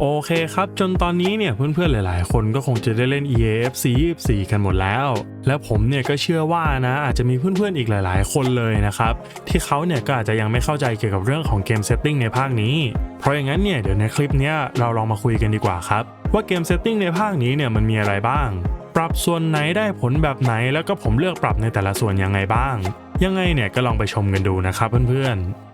โอเคครับ จนตอนนี้เนี่ยเพื่อนๆหลาย ๆ คนก็คงจะได้เล่น EAFC 24กันหมดแล้ว และผมเนี่ยก็เชื่อว่านะอาจจะมีเพื่อนๆอีกหลาย ๆ คนเลยนะครับ ที่เขาเนี่ยก็อาจจะยังไม่เข้าใจเกี่ยวกับเรื่องของเกมเซตติ้งในภาคนี้ เพราะอย่างนั้นเนี่ยเดี๋ยวในคลิปนี้เราลองมาคุยกันดีกว่าครับ ว่าเกมเซตติ้งในภาคนี้เนี่ยมันมีอะไรบ้าง ปรับส่วนไหนได้ผลแบบไหน แล้วก็ผมเลือกปรับในแต่ละส่วนยังไงบ้าง ยังไงเนี่ยก็ลองไปชมกันดูนะครับเพื่อนๆ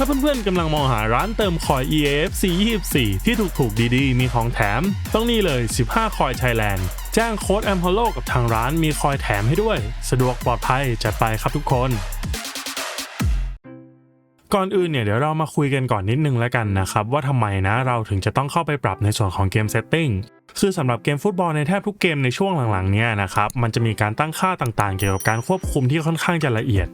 ถ้าเพื่อนๆกำลังมองหาร้านเติมคอย EAFC 24 ที่ถูกๆดีๆ มีของแถม ต้องนี่เลย 15 คอยไทยแลนด์แจ้งโค้ด a m p o l o กับทางร้านมีคอยแถมให้ด้วย สะดวกปลอดภัยจัดไปครับทุกคน ก่อนอื่นเนี่ยเดี๋ยวเรามาคุยกันก่อนนิดนึงแล้วกันนะครับ ว่าทำไมนะเราถึงจะต้องเข้าไปปรับในส่วนของเกมเซตติ้งคือสำหรับเกมฟุตบอลในแทบทุกเกมในช่วงหลังๆเนี่ยนะครับมันจะมีการตั้งค่าต่างๆ เกี่ยวกับการควบคุมที่ค่อนข้างจะละเอียด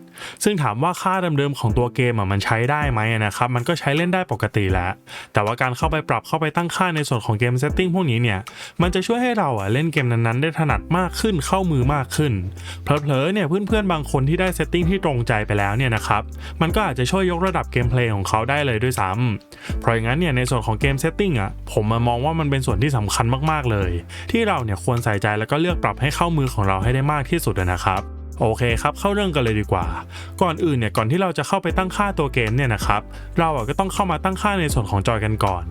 ซึ่งถามว่าค่าเดิมๆของตัวเกมอะมันใช้ได้ไหมนะครับมันก็ใช้เล่นได้ปกติแหล้วแต่ว่าการเข้าไปปรับเข้าไปตั้งค่าในส่วนของเกมเซตติ้งพวกนี้เนี่ยมันจะช่วยให้เราอะเล่นเกมนั้นๆได้ถนัดมากขึ้นเข้ามือมากขึ้นเผลอๆเนี่ยเพื่อนๆบางคนที่ได้เซตติ้งที่ตรงใจไปแล้วเนี่ยนะครับมันก็อาจจะช่วยยกระดับเกมเพลย์ของเขาได้เลยด้วยซ้ำเพราะอย่างนั้นเนี่ยในส่วนของเกมเซตติ้งอะผมมามองว่ามันเป็นส่วนที่สำคัญมากๆเลย ที่เราเนี่ยควรใส่ใจแล้วก็เลือกปรับให้เข้ามือของเราให้ได้มากที่สุดนะครับ โอเคครับ เข้าเรื่องกันเลยดีกว่า ก่อนอื่นเนี่ยก่อนที่เราจะเข้าไปตั้งค่าตัวเกมเนี่ยนะครับ เราอะก็ต้องเข้ามาตั้งค่าในส่วนของจอยกันก่อน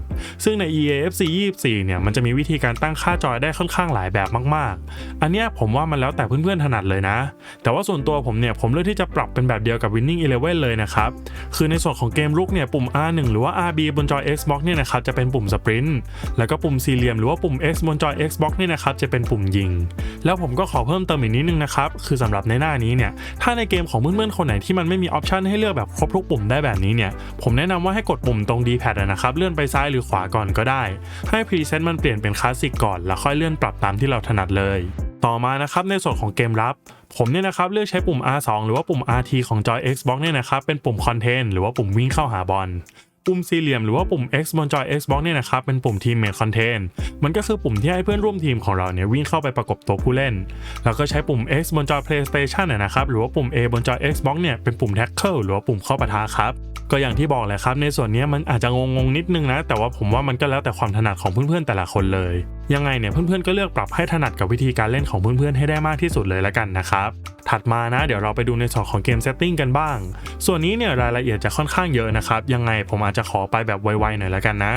ซึ่งใน EAFC 24 เนี่ยมันจะมีวิธีการตั้งค่าจอยได้ค่อนข้างหลายแบบมาก ๆ อันเนี้ยผมว่ามันแล้วแต่เพื่อนๆถนัดเลยนะ แต่ว่าส่วนตัวผมเนี่ยผมเลือกที่จะปรับเป็นแบบเดียวกับ Winning Eleven เลยนะครับ คือในส่วนของเกมลุกเนี่ยปุ่ม R1 หรือว่า RB บนจอย Xbox เนี่ยนะครับจะเป็นปุ่มสปรินต์แล้วก็ปุ่มสี่เหลี่ยมหรือว่าปุ่ม X บนจอย Xbox เนี่ยนะครับจะเป็นปุ่มยิง แล้วผมก็ขอเพิ่มเติมอีกนิดนึงนะครับคือสำหรับในหน้านี้เนี่ย ถ้าในเกมของเพื่อนๆคนไหนที่มันไม่มีออปชันให้เลือกแบบครบทุกปุ่มได้แบบนี้เนี่ย ผมแนะนำว่าให้กดปุ่มตรง D-pad อะนะครับ เลื่อนไปซ้ายหรือขวาก่อนก็ได้ ให้พรีเซนต์มันเปลี่ยนเป็นคลาสสิกก่อน แล้วค่อยเลื่อนปรับตามที่เราถนัดเลย ต่อมานะครับในส่วนของเกมรับผมเนี่ยนะครับเลือกใช้ปุ่ม R2 หรือว่าปุ่ม RT ของจอย Xbox เนี่ยนะครับเป็นปุ่มคอนเทนต์หรือว่าปุ่มวิ่งเข้าหาบอล ปุ่มสี่เหลี่ยมหรือว่าปุ่ม X บนจอ Xbox เนี่ยนะครับเป็นปุ่ม Teammate Contain มันก็คือปุ่มที่ให้เพื่อนร่วมทีมของเราเนี่ยวิ่งเข้าไปประกบตัวผู้เล่น แล้วก็ใช้ปุ่ม X บนจอ PlayStation นะนะครับหรือว่าปุ่ม A บนจอ Xbox เนี่ยเป็นปุ่ม Tackle หรือว่าปุ่มเข้าปะทะครับ ก็อย่างที่บอกแหละครับ ในส่วนนี้มันอาจจะงงๆนิดนึงนะ แต่ว่าผมว่ามันก็แล้วแต่ความถนัดของเพื่อนๆแต่ละคนเลย ยังไงเนี่ยเพื่อนๆก็เลือกปรับให้ถนัดกับวิธีการเล่นของเพื่อนๆให้ได้มากที่สุดเลยละกันนะครับ ถัดมานะ เดี๋ยวเราไปดูในส่วนของเกมเซตติ้งกันบ้าง ส่วนนี้เนี่ยรายละเอียดจะค่อนข้างเยอะนะครับ ยังไงผมอาจจะขอไปแบบไวๆหน่อยละกันนะ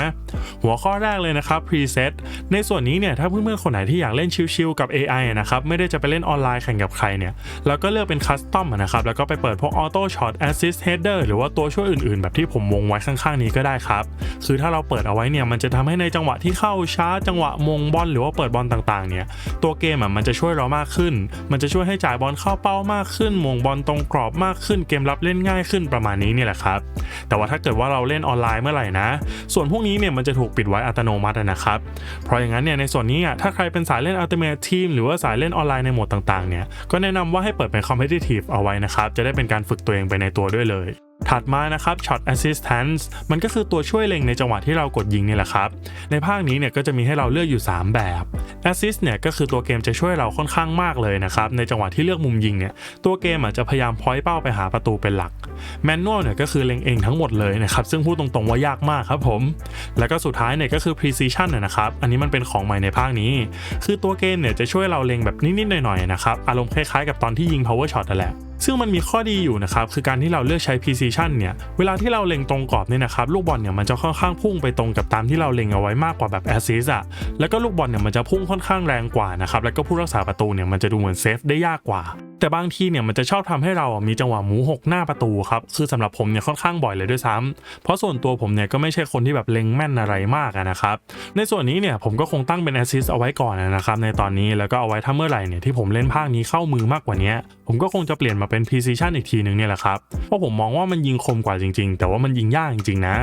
หัวข้อแรกเลยนะครับ preset ในส่วนนี้เนี่ยถ้าเพื่อนๆคนไหนที่อยากเล่นชิลๆกับ AI นะครับไม่ได้จะไปเล่นออนไลน์แข่งกับใครเนี่ยเราก็เลือกเป็นคัสตอมนะครับแล้วก็ไปเปิดพวก auto shot assist header หรือว่าตัวช่วยอื่นๆ แบบที่ผมวงไว้ข้างๆนี้ก็ได้ครับ คือถ้าเราเปิดเอาไว้เนี่ยมันจะทำให้ในจังหวะที่เข้าช้าจังหวะมงบอลหรือว่าเปิดบอลต่างๆเนี่ยตัวเกมอะมันจะช่วยเรามากขึ้น มันจะช่วยให้จ่ายบอลเข้าเป้ามากขึ้นมงบอลตรงกรอบมากขึ้นเกมรับเล่นง่ายขึ้นประมาณนี้นี่แหละครับ แต่ว่าถ้าเกิดว่าเราเล่นออนไลน์เมื่อไหร่นะ ส่วนพวกนี้เนี่ยมันจะถูกปิดไว้อัตโนมัตินะครับ เพราะอย่างนั้นเนี่ยในส่วนนี้อะถ้าใครเป็นสายเล่นอัลติเมททีมหรือว่าสายเล่นออนไลน์ในโหมดต่างๆเนี่ยก็แนะนำว่าให้เปิดเป็นคอมเพลติทีฟเอาไว้นะครับจะได้เป็นการฝึกตัวเองไปในตัวด้วยเลย ถัดมานะครับ Shot Assistance มันก็คือตัวช่วยเล็งในจังหวะที่เรากดยิงนี่แหละครับ ในภาคนี้เนี่ยก็จะมีให้เราเลือกอยู่ 3 แบบ Assist เนี่ยก็คือตัวเกมจะช่วยเราค่อนข้างมากเลยนะครับในจังหวะที่เลือกมุมยิงเนี่ยตัวเกมอาจจะพยายามพอยเป้าไปหาประตูเป็นหลัก Manual เนี่ยก็คือเล็งเองทั้งหมดเลยนะครับซึ่งพูดตรงๆว่ายากมากครับผม แล้วก็สุดท้ายเนี่ยก็คือ Precision นะนะครับอันนี้มันเป็นของใหม่ในภาคนี้ คือตัวเกมเนี่ยจะช่วยเราเล็งแบบนิดๆหน่อยๆนะครับอารมณ์คล้ายๆกับตอนที่ยิง power shot นั่นแหละ ซึ่งมันมีข้อดีอยู่นะครับคือการที่เราเลือกใช้ precision เนี่ยเวลาที่เราเล็งตรงกรอบเนี่ยนะครับลูกบอลเนี่ยมันจะค่อนข้างพุ่งไปตรงกับตามที่เราเล็งเอาไว้มากกว่าแบบ assist อะแล้วก็ลูกบอลเนี่ยมันจะพุ่งค่อนข้างแรงกว่านะครับแล้วก็ผู้รักษาประตูเนี่ยมันจะดูเหมือนเซฟได้ยากกว่าแต่บางทีเนี่ยมันจะชอบทำให้เรามีจังหวะหมูหกหน้าประตูครับคือสำหรับผมเนี่ยค่อนข้างบ่อยเลยด้วยซ้ำเพราะส่วนตัวผมเนี่ยก็ไม่ใช่คนที่แบบเล็งแม่นอะไรมากนะครับในส่วนนี้เนี่ยผมก็คงตั้งเป็น assist เอาไว้ก่อนนะครับในตอนนี้แล้วก็เอาไว้ถ้าเมื่อไหร่เนี่ยที่ผมเล่นภาคนี้เข้ามือมากกว่านี้ผมก็คงจะเปลี่ยนมาเป็น precision อีกทีหนึ่งเนี่ยแหละครับเพราะผมมองว่ามันยิงคมกว่าจริง ๆ แต่ว่ามันยิงยากจริงๆนะ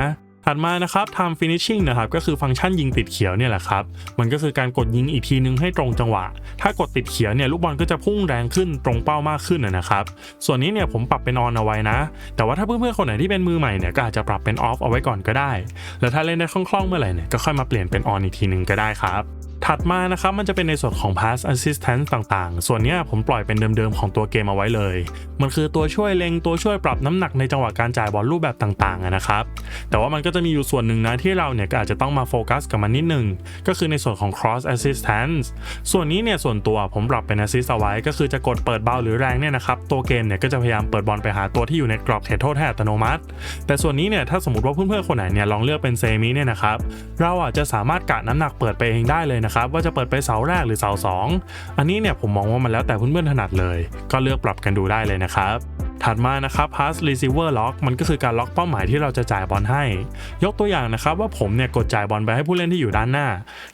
ถัดมานะครับ time finishing นะครับก็คือฟังก์ชันยิงติดเขียวเนี่ยแหละครับ มันก็คือการกดยิงอีกทีนึงให้ตรงจังหวะ ถ้ากดติดเขียวเนี่ยลูกบอลก็จะพุ่งแรงขึ้นตรงเป้ามากขึ้นนะครับ ส่วนนี้เนี่ยผมปรับเป็นออนเอาไว้นะ แต่ว่าถ้าเพื่อนๆคนไหนที่เป็นมือใหม่เนี่ยก็อาจจะปรับเป็นออฟเอาไว้ก่อนก็ได้ แล้วถ้าเล่นได้คล่องๆเมื่อไหร่เนี่ยก็ค่อยมาเปลี่ยนเป็นออนอีกทีนึงก็ได้ครับถัดมานะครับมันจะเป็นในส่วนของ pass assistance ต่างๆ ส่วนนี้ผมปล่อยเป็นเดิมๆ ของตัวเกมเอาไว้เลย มันคือตัวช่วยเล็งตัวช่วยปรับน้ำหนักในจังหวะการจ่ายบอลรูปแบบต่างๆนะครับ แต่ว่ามันก็จะมีอยู่ส่วนหนึ่งนะที่เราเนี่ยอาจจะต้องมาโฟกัสกับมันนิดนึง ก็คือในส่วนของ cross assistance ส่วนนี้เนี่ยส่วนตัวผมปรับเป็น assist เอาไว้ ก็คือจะกดเปิดเบาหรือแรงเนี่ยนะครับตัวเกมเนี่ยก็จะพยายามเปิดบอลไปหาตัวที่อยู่ในกรอบเขตโทษให้อัตโนมัติ แต่ส่วนนี้เนี่ยถ้าสมมติว่าเพื่อนๆคนไหนเนี่ยลองเลือกเป็นเซมิเนี่ยนะครับเราอาจจะสามารถกะน้ำหนักเปิดไปเองได้เลยนะครับว่าจะเปิดไปเสาแรกหรือเสาสองอันนี้เนี่ยผมมองว่ามันแล้วแต่เพื่อนๆถนัดเลย ก็เลือกปรับกันดูได้เลยนะครับ ถัดมานะครับ pass receiver lock มันก็คือการล็อกเป้าหมายที่เราจะจ่ายบอลให้ ยกตัวอย่างนะครับว่าผมเนี่ยกดจ่ายบอลไปให้ผู้เล่นที่อยู่ด้านหน้า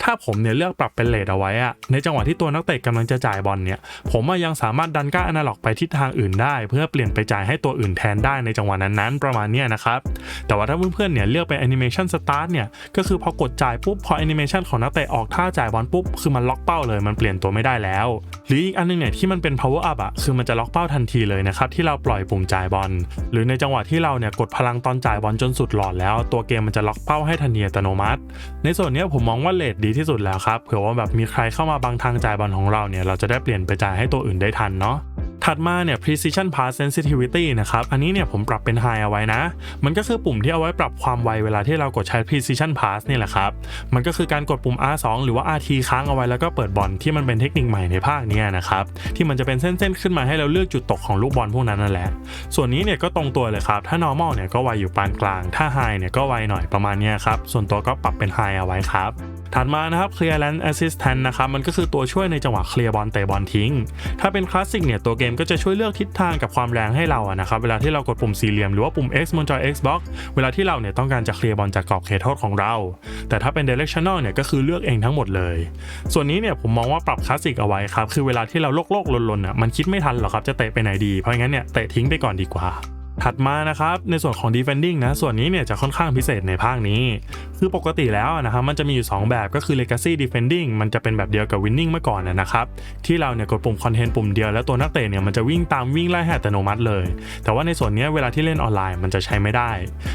ถ้าผมเนี่ยเลือกปรับเป็นเลทเอาไว้อะในจังหวะที่ตัวนักเตะกำลังจะจ่ายบอลเนี่ย ผมยังสามารถดันก้าอนาล็อกไปทิศทางอื่นได้ เพื่อเปลี่ยนไปจ่ายให้ตัวอื่นแทนได้ในจังหวะนั้นๆประมาณนี้นะครับ แต่ว่าถ้าเพื่อนๆเนี่ยเลือกเป็น animation start เนี่ยก็คือพอกดจ่ายปุ๊บพอ animation ของนักเตะออกท่าจ่ายบอลปุ๊บคือมันล็อกเป้าเลยมันเปลี่ยนตัวไม่ได้แล้ว หรืออีกอันนึงเนี่ยที่มันเป็น power up อะคือมันจะล็อกเป้าทันทีเลยนะครับที่เราปล่อยปุ่มจ่ายบอลหรือในจังหวะที่เราเนี่ยกดพลังตอนจ่ายบอลจนสุดหลอดแล้ว ตัวเกมมันจะล็อกเป้าให้ทันทีอัตโนมัติ ในส่วนนี้ผมมองว่าเลทดีที่สุดแล้วครับเผื่อว่าแบบมีใครเข้ามาบังทางจ่ายบอลของเราเนี่ยเราจะได้เปลี่ยนไปจ่ายให้ตัวอื่นได้ทันเนาะ ถัดมาเนี่ย precision pass sensitivity นะครับ อันนี้เนี่ยผมปรับเป็น high เอาไว้นะ มันก็คือปุ่มที่เอาไว้ปรับความไวเวลาที่เรากดใช้ precision pass นี่แหละครับ มันก็คือการกดปุ่ม R2 หรือว่า RT ค้างเอาไว้แล้วก็เปิดบอลที่มันเป็นเทคนิคใหม่ในภาคเนี้ยนะครับ ที่มันจะเป็นเส้นๆขึ้นมาให้เราเลือกจุดตกของลูกบอลพวกนั้นนั่นแหละ ส่วนนี้เนี่ยก็ตรงตัวเลยครับ ถ้า normal เนี่ยก็ไวอยู่ปานกลาง ถ้า high เนี่ยก็ไวหน่อยประมาณนี้ครับ ส่วนตัวก็ปรับเป็น high เอาไว้ครับถัดมานะครับ clearance assistant นะครับ มันก็คือตัวช่วยในจังหวะเคลียร์บอลเตะบอลทิ้ง ถ้าเป็นคลาสสิกเนี่ยตัวเกมก็จะช่วยเลือกทิศทางกับความแรงให้เราอะนะครับเวลาที่เรากดปุ่มสี่เหลี่ยมหรือว่าปุ่ม X บนจอ Xbox เวลาที่เราเนี่ยต้องการจะเคลียร์บอลจากกรอบเขตโทษของเรา แต่ถ้าเป็น directional เนี่ยก็คือเลือกเองทั้งหมดเลย ส่วนนี้เนี่ยผมมองว่าปรับคลาสสิกเอาไว้ครับคือเวลาที่เราโลกโลกลนลนอะมันคิดไม่ทันหรอกครับจะเตะไปไหนดีเพราะงั้นเนี่ยเตะทิ้งไปก่อนดีกว่า ถัดมานะครับในส่วนของ defending นะส่วนนี้เนี่ยจะค่อนข้างพิเศษในภาคนี้ คือปกติแล้วนะครับมันจะมีอยู่ 2 แบบก็คือ legacy defending มันจะเป็นแบบเดียวกับ winning เมื่อก่อนนะครับที่เราเนี่ยกดปุ่ม content ปุ่มเดียวแล้วตัวนักเตะเนี่ยมันจะวิ่งตามวิ่งไล่ให้อัตโนมัติเลย แต่ว่าในส่วนนี้เวลาที่เล่นออนไลน์มันจะใช้ไม่ได้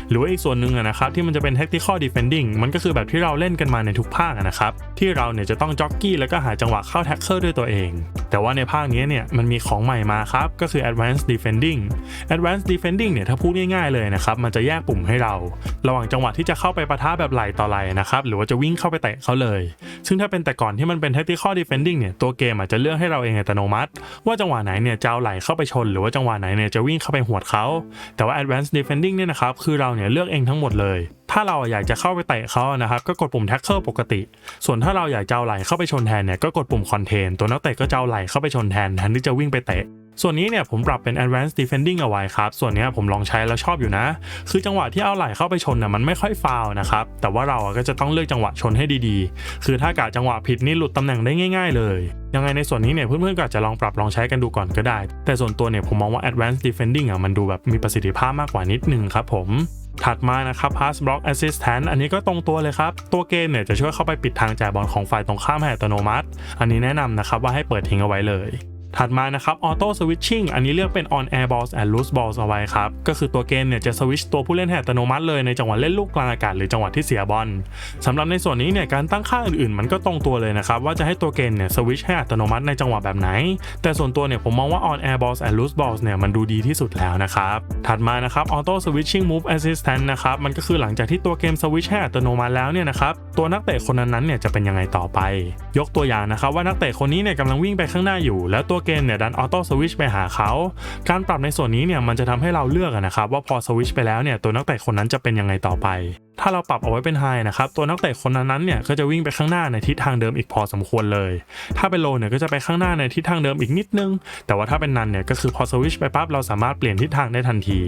หรือว่าอีกส่วนหนึ่งนะครับที่มันจะเป็น tactical defending มันก็คือแบบที่เราเล่นกันมาในทุกภาคนะครับที่เราเนี่ยจะต้องจ็อกกี้แล้วก็หาจังหวะเข้า tackle ด้วยตัวเอง แต่ว่าในภาคนี้เนี่ยมันมีของใหม่มาครับก็คือ advanced defending advanced defending เนี่ยถ้าพูดง่ายๆเลยนะครับมันจะแยกปุ่มให้เรา ระหว่างจังหวะที่จะเข้าไปปะทะแบบไหลต่อไหลนะครับหรือว่าจะวิ่งเข้าไปเตะเขาเลย ซึ่งถ้าเป็นแต่ก่อนที่มันเป็น tactical defending เนี่ยตัวเกมอาจจะเลือกให้เราเองอัตโนมัติ ว่าจังหวะไหนเนี่ยจะเอาไหลเข้าไปชน หรือว่าจังหวะไหนเนี่ยจะวิ่งเข้าไปหวดเขาแต่ว่า advanced defending เนี่ยนะครับคือเราเนี่ยเลือกเองทั้งหมดเลย ถ้าเราอยากจะเข้าไปเตะเขานะครับก็กดปุ่ม tackle ปกติ ส่วนถ้าเราอยากจะเอาไหลเข้าไปชนแทนเนี่ยก็กดปุ่ม contain ตัวนักเตะก็จะเอาไหลเข้าไปชนแทนแทนที่จะวิ่งไปเตะส่วนนี้เนี่ยผมปรับเป็น advanced defending เอาไว้ครับ ส่วนนี้ผมลองใช้แล้วชอบอยู่นะ คือจังหวะที่เอาไหล่เข้าไปชนน่ะมันไม่ค่อยฟาวนะครับ แต่ว่าเราอะก็จะต้องเลือกจังหวะชนให้ดีๆ คือถ้ากะจังหวะผิดนี่หลุดตำแหน่งได้ง่าย ๆ เลย ยังไงในส่วนนี้เนี่ยเพื่อนๆก็อาจจะลองปรับลองใช้กันดูก่อนก็ได้ แต่ส่วนตัวเนี่ยผมมองว่า advanced defending อะมันดูแบบมีประสิทธิภาพมากกว่านิดนึงครับผม ถัดมานะครับ pass block assistant อันนี้ก็ตรงตัวเลยครับ ตัวเกมเนี่ยจะช่วยเข้าไปปิดทางจ่ายบอลของฝ่ายตรงข้ามให้อัตโนมัติ อันนี้แนะนำนะครับว่าให้เปิดทิ้งเอาไว้เลย ถัดมานะครับ auto switching อันนี้เลือกเป็น on air balls and loose balls เอาไว้ครับ ก็คือตัวเกมเนี่ยจะสวิตชตัวผู้เล่นให้อัตโนมัติเลยในจังหวะเล่นลูกกลางอากาศหรือจังหวะที่เสียบอลสำหรับในส่วนนี้เนี่ยการตั้งค่าอื่นๆ มันก็ตรงตัวเลยนะครับ ว่าจะให้ตัวเกมเนี่ยสวิตชให้อัตโนมัติในจังหวะแบบไหน แต่ส่วนตัวเนี่ยผมมองว่า on air balls and loose balls เนี่ยมันดูดีที่สุดแล้วนะครับ ถัดมานะครับ auto switching move assistant นะครับมันก็คือหลังจากที่ตัวเกมสวิตชให้อัตโนมัติแล้วเนี่ยนะครับตัวนักเตะคนนั้นเนี่ยจะเป็นยังไงต่อไป ยกตัวอย่างนะครับว่านักเตะคนนี้เนี่ยกำลังวิ่งไปข้างหน้าอยู่ แล้วตัวเกมเนี่ยดันออโต้สวิชไปหาเขา การปรับในส่วนนี้เนี่ยมันจะทำให้เราเลือกนะครับว่าพอสวิชไปแล้วเนี่ยตัวนักเตะคนนั้นจะเป็นยังไงต่อไป ถ้าเราปรับเอาไว้เป็นไฮนะครับตัวนักเตะคนนั้นเนี่ยก็จะวิ่งไปข้างหน้าในทิศทางเดิมอีกพอสมควรเลย ถ้าเป็นโลเนี่ยก็จะไปข้างหน้าในทิศทางเดิมอีกนิดนึง แต่ว่าถ้าเป็นนันเนี่ยก็คือพอสวิชไปปั๊บเราสามารถเปลี่ยนทิศทางได้ทันที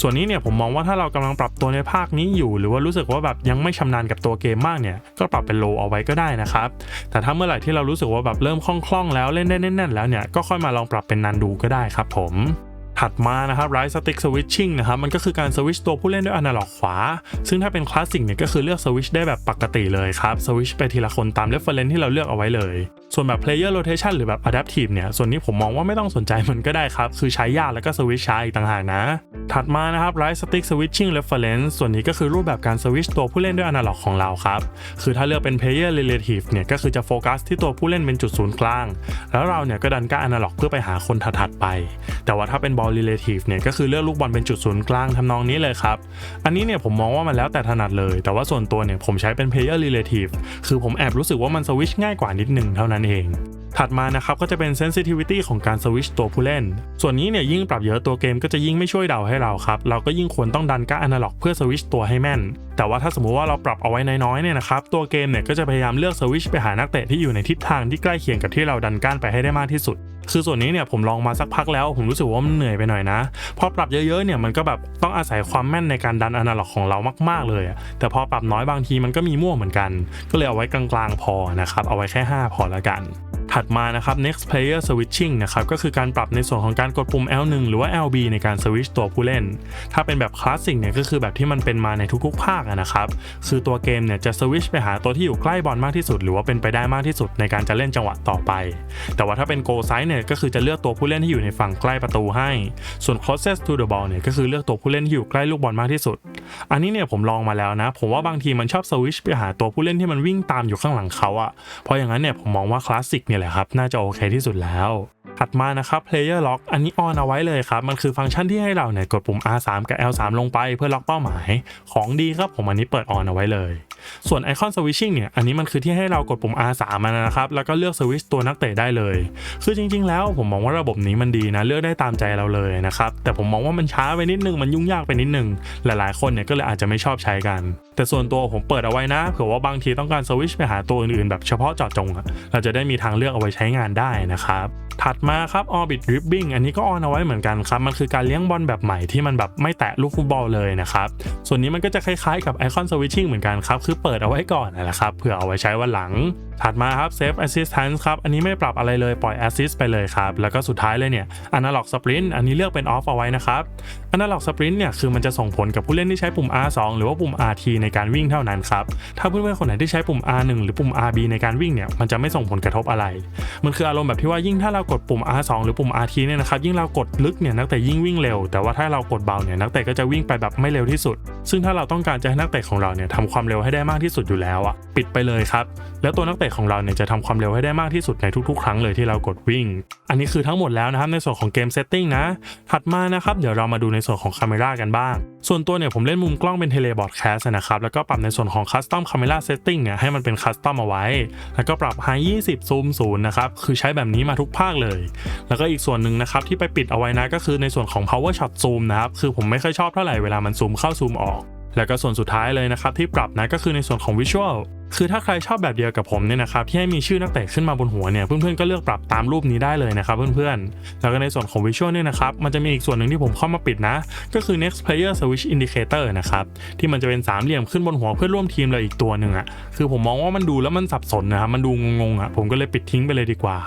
ส่วนนี้เนี่ยผมมองว่าถ้าเรากำลังปรับตัวในภาคนี้อยู่ หรือว่ารู้สึกว่าแบบยังไม่ชำนาญกับตัวเกมมากเนี่ยก็ปรับเป็นโลเอาไว้ก็ได้นะครับแต่ถ้าเมื่อไหร่ที่เรารู้สึกว่าแบบเริ่มคล่องๆแล้วเล่นได้แน่นๆแล้วเนี่ยก็ค่อยมาลองปรับเป็นนันดูก็ได้ครับผม ถัดมานะครับ Right Stick Switching นะครับมันก็คือการสวิชตัวผู้เล่นด้วยอนาล็อกขวา ซึ่งถ้าเป็นคลาสสิกเนี่ยก็คือเลือกสวิชได้แบบปกติเลยครับสวิชไปทีละคนตาม reference ที่เราเลือกเอาไว้เลย ส่วนแบบ player rotation หรือแบบ adaptive เนี่ยส่วนนี้ผมมองว่าไม่ต้องสนใจมันก็ได้ครับ คือใช้ยากแล้วก็สวิชช้าอีกต่างหากนะ ถัดมานะครับ Right Stick Switching Reference ส่วนนี้ก็คือรูปแบบการสวิชตัวผู้เล่นด้วยอนาล็อกของเราครับคือถ้าเลือกเป็น player relative เนี่ยก็คือจะโฟกัสที่ตัวผู้เล่นเป็นจุดศูนย์กลาง แล้วเราเนี่ยก็ดันก้าอนาล็อกเพื่อไปหาคนถัดๆไป แต่ว่าถ้าเป็น all relative เนี่ยก็คือเลือกลูกบอลเป็นจุดศูนย์กลางทำนองนี้เลยครับ อันนี้เนี่ยผมมองว่ามันแล้วแต่ถนัดเลย แต่ว่าส่วนตัวเนี่ยผมใช้เป็น player relative คือผมแอบรู้สึกว่ามันสวิชง่ายกว่านิดหนึ่งเท่านั้นเอง ถัดมานะครับก็จะเป็น sensitivity ของการสวิชตัวผู้เล่น ส่วนนี้เนี่ยยิ่งปรับเยอะตัวเกมก็จะยิ่งไม่ช่วยเดาให้เราครับเราก็ยิ่งควรต้องดันก้าอนาล็อกเพื่อสวิชตัวให้แม่น แต่ว่าถ้าสมมุติว่าเราปรับเอาไว้น้อยๆเนี่ยนะครับตัวเกมเนี่ยก็จะพยายามเลือกสวิชไปหานักเตะที่อยู่ในทิศทางที่ใกล้เคียงกับที่เราดันก้านไปให้ได้มากที่สุด คือส่วนนี้เนี่ยผมลองมาสักพักแล้วผมรู้สึกว่ามันเหนื่อยไปหน่อยนะพอปรับเยอะๆเนี่ยมันก็แบบต้องอาศัยความแม่นในการดันอนาล็อกของเรามากๆ เลยอะแต่พอปรับน้อยบางทีมันก็มีมั่วเหมือนกัน ก็เลยเอาไว้กลางๆพอนะครับเอาไว้แค่ 5 พอละกัน ถัดมานะครับ next player switching นะครับก็คือการปรับในส่วนของการกดปุ่ม L1 หรือว่า LB ในการสวิชตัวผู้เล่น ถ้าเป็นแบบคลาสสิกเนี่ยก็คือแบบที่มันเป็นมาในทุกๆ ภาคอะนะครับคือตัวเกมเนี่ยจะสวิชไปหาตัวที่อยู่ใกล้บอลมากที่สุด หรือว่าเป็นไปได้มากที่สุดในการจะเล่นจังหวะต่อไป แต่ว่าถ้าเป็น go side เนี่ยก็คือจะเลือกตัวผู้เล่นที่อยู่ในฝั่งใกล้ประตูให้ ส่วน closest to the ball เนี่ยก็คือเลือกตัวผู้เล่นที่อยู่ใกล้ลูกบอลมากที่สุด อันนี้เนี่ยผมลองมาแล้วนะ ผมว่าบางทีมันชอบสวิชไปหาตัวผู้เล่นที่มันวิ่งตามอยู่ข้างหลังเขาอะเพราะอย่างนั้นเนี่ยผมมองว่าคลาสสิกเนี่ยแหละครับน่าจะโอเคที่สุดแล้ว ถัดมานะครับ player lock อันนี้ออนเอาไว้เลยครับ มันคือฟังก์ชันที่ให้เราเนี่ยกดปุ่ม R3 กับ L3 ลงไปเพื่อล็อกเป้าหมาย ของดีครับผมอันนี้เปิดออนเอาไว้เลย ส่วนไอคอนสวิชชิ่งเนี่ยอันนี้มันคือที่ให้เรากดปุ่ม R3 มานะครับแล้วก็เลือกสวิชตัวนักเตะได้เลย คือจริง ๆ แล้วผมมองว่าระบบนี้มันดีนะเลือกได้ตามใจเราเลยนะครับแต่ผมมองว่ามันช้าไปนิดนึงมันยุ่งยากไปนิดนึงหลายๆ คนเนี่ยก็เลยอาจจะไม่ชอบใช้กันแต่ส่วนตัวผมเปิดเอาไว้นะเผื่อว่าบางทีต้องการสวิชไปหาตัวอื่นๆแบบเฉพาะเจาะจงอะเราจะได้มีทางเลือกเอาไว้ใช้งานได้นะครับ ถัดมาครับ Orbit Ribbing อันนี้ก็ออนเอาไว้เหมือนกันครับ มันคือการเลี้ยงบอลแบบใหม่ที่มันแบบไม่แตะลูกฟุตบอลเลยนะครับ ส่วนนี้มันก็จะคล้ายๆกับ Icon Switching เหมือนกันครับ คือเปิดเอาไว้ก่อนนะครับ เผื่อเอาไว้ใช้วันหลัง ถัดมาครับ Save Assistance ครับ อันนี้ไม่ปรับอะไรเลย ปล่อย Assist ไปเลยครับ แล้วก็สุดท้ายเลยเนี่ย Analog Sprint อันนี้เลือกเป็น Off เอาไว้นะครับ Analog Sprint เนี่ยคือมันจะส่งผลกับผู้เล่นที่ใช้ปุ่ม R2 หรือว่าปุ่ม RT ในการวิ่งเท่านั้นครับ ถ้าเพื่อนๆคนไหนที่ใช้ปุ่ม R1 หรือปุ่ม RB ในการวิ่งเนี่ยมันจะไม่ส่งผลกระทบอะไร มันคืออารมณ์แบบที่ว่ายิ่งถ้าเรากดปุ่ม R2 หรือปุ่ม RT เนี่ยนะครับยิ่งเรากดลึกเนี่ยนักเตะยิ่งวิ่งเร็ว แต่ว่าถ้าเรากดเบาเนี่ยนักเตะก็จะวิ่งไปแบบไม่เร็วที่สุด ซึ่งถ้าเราต้องการจะให้นักเตะของเราเนี่ยทำความเร็วให้ได้มากที่สุดอยู่แล้วอะปิดไปเลยครับแล้วตัวนักเตะของเราเนี่ยจะทำความเร็วให้ได้มากที่สุดในทุกๆ ครั้งเลยที่เรากดวิ่ง อันนี้คือทั้งหมดแล้วนะครับในส่วนของเกมเซตติ้งนะถัดมานะครับเดี๋ยวเรามาดูในส่วนของคาเมรากันบ้าง ส่วนตัวเนี่ยผมเล่นมุมกล้องเป็นเทเลบอร์ดแคสนะครับ แล้วก็ปรับในส่วนของคัสตอมคาเมราเซตติ้งเนี่ยให้มันเป็นคัสตอมเอาไว้ แล้วก็ปรับ High 20 Zoom 0นะครับ คือใช้แบบนี้มาทุกภาคเลย แล้วก็อีกส่วนหนึ่งนะครับที่ไปปิดเอาไว้นะก็คือในส่วนของ power shot zoom นะครับ คือผมไม่ค่อยชอบเท่าไหร่เวลามันซูมเข้าซูมออก แล้วก็ส่วนสุดท้ายเลยนะครับที่ปรับนะก็คือในส่วนของ visual คือถ้าใครชอบแบบเดียวกับผมเนี่ยนะครับที่ให้มีชื่อนักเตะขึ้นมาบนหัวเนี่ยเพื่อนๆก็เลือกปรับตามรูปนี้ได้เลยนะครับเพื่อนๆ แล้วก็ในส่วนของ visual เนี่ยนะครับมันจะมีอีกส่วนหนึ่งที่ผมเข้ามาปิดนะ ก็คือ next player switch indicator นะครับที่มันจะเป็นสามเหลี่ยมขึ้นบนหัวเพื่อนร่วมทีมเราอีกตัวหนึ่งอะคือผมมองว่ามันดูแล้วมันสับสนนะครับมันดูงงๆอะผมก็เลยปิดทิ้งไปเลยดีกว่า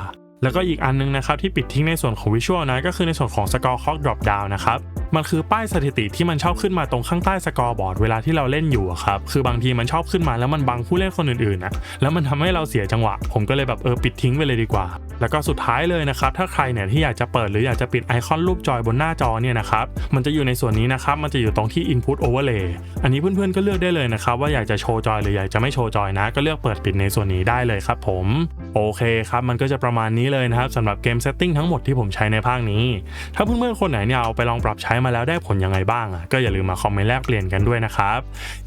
แล้วก็อีกอันนึงนะครับที่ปิดทิ้งในส่วนของวิชวลนะก็คือในส่วนของสกอร์คอกดรอปดาวนะครับมันคือป้ายสถิติที่มันชอบขึ้นมาตรงข้างใต้สกอร์บอร์ดเวลาที่เราเล่นอยู่ครับคือบางทีมันชอบขึ้นมาแล้วมันบังผู้เล่นคนอื่นๆนะแล้วมันทำให้เราเสียจังหวะ ผมก็เลยแบบเออปิดทิ้งไปเลยดีกว่า แล้วก็สุดท้ายเลยนะครับถ้าใครเนี่ยที่อยากจะเปิดหรืออยากจะปิดไอคอนรูปจอยบนหน้าจอเนี่ยนะครับมันจะอยู่ในส่วนนี้นะครับมันจะอยู่ตรงที่ Input Overlay อันนี้เพื่อนๆก็เลือกได้เลยนะครับว่าอยากจะโชว์จอยหรืออยากจะไม่โชว์จอยนะ ก็เลือกเปิดปิดในส่วนนี้ได้เลยครับผมโอเคครับมันก็จะประมาณนี้เลยนะครับสำหรับเกมเซตติ้งทั้งหมดที่ผมใช้ในภาคนี้ ถ้าเพื่อนๆคนไหนเนี่ยเอาไปลองปรับใช้มาแล้วได้ผลยังไงบ้างอะก็อย่าลืมมาคอมเมนต์แลกเปลี่ยนกันด้วยนะครับ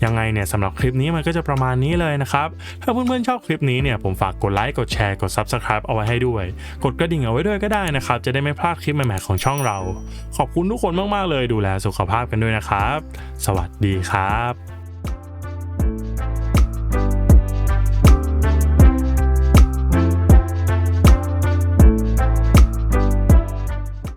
ยังไงเนี่ยสำหรับคลิปนี้มันก็จะประมาณนี้เลยนะครับถ้าเพื่อนๆชอบคลิปนี้เนี่ยผมฝากกดไลค์กดแชร์กด Subscribe เอาไว้ให้ด้วยกดกระดิ่งเอาไว้ด้วยก็ได้นะครับ จะได้ไม่พลาดคลิปใหม่ๆของช่องเรา ขอบคุณทุกคนมากๆเลยดูแลสุขภาพกันด้วยนะครับ สวัสดีครับ